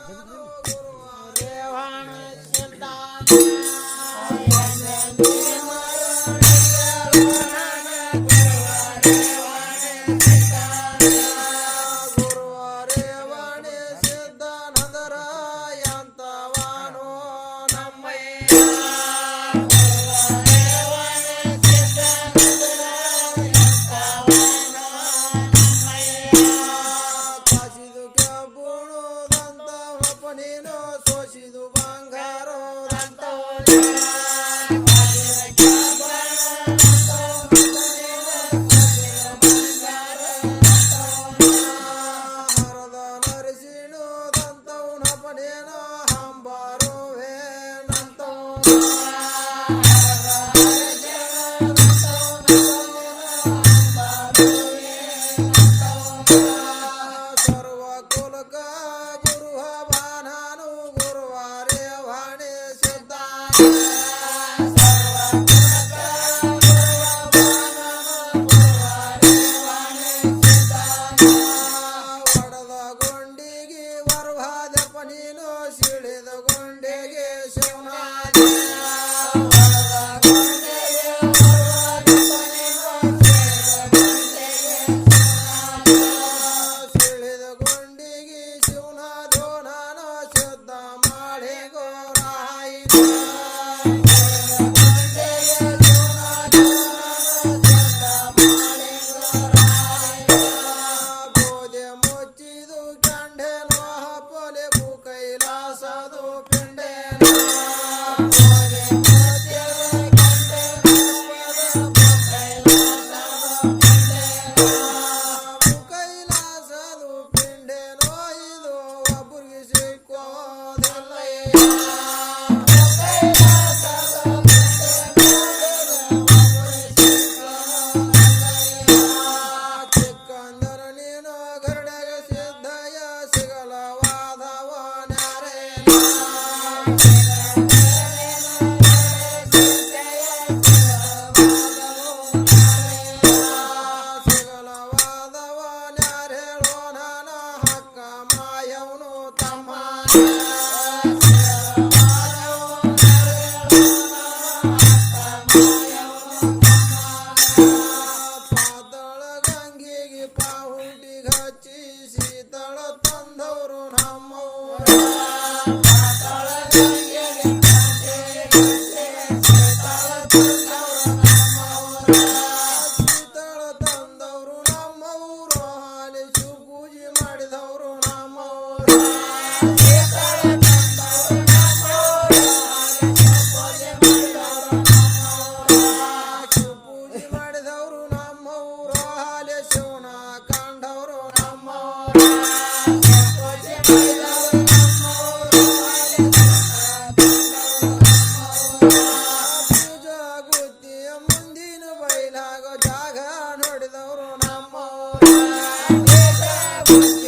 Let's go. Thank.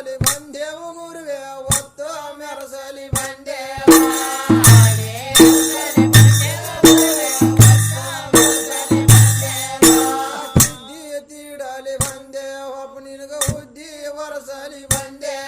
ಮೆರಸಲಿ ಬಂದೆವು ಗುರುವೆ ಒತ್ತು ಮೆರಸಲಿ ಬಂದೆವು ಬಂದೆ ಒಬ್ಬ ನಿನಗ ಬುದ್ಧಿ ವರಸಲಿ ಬಂದೆ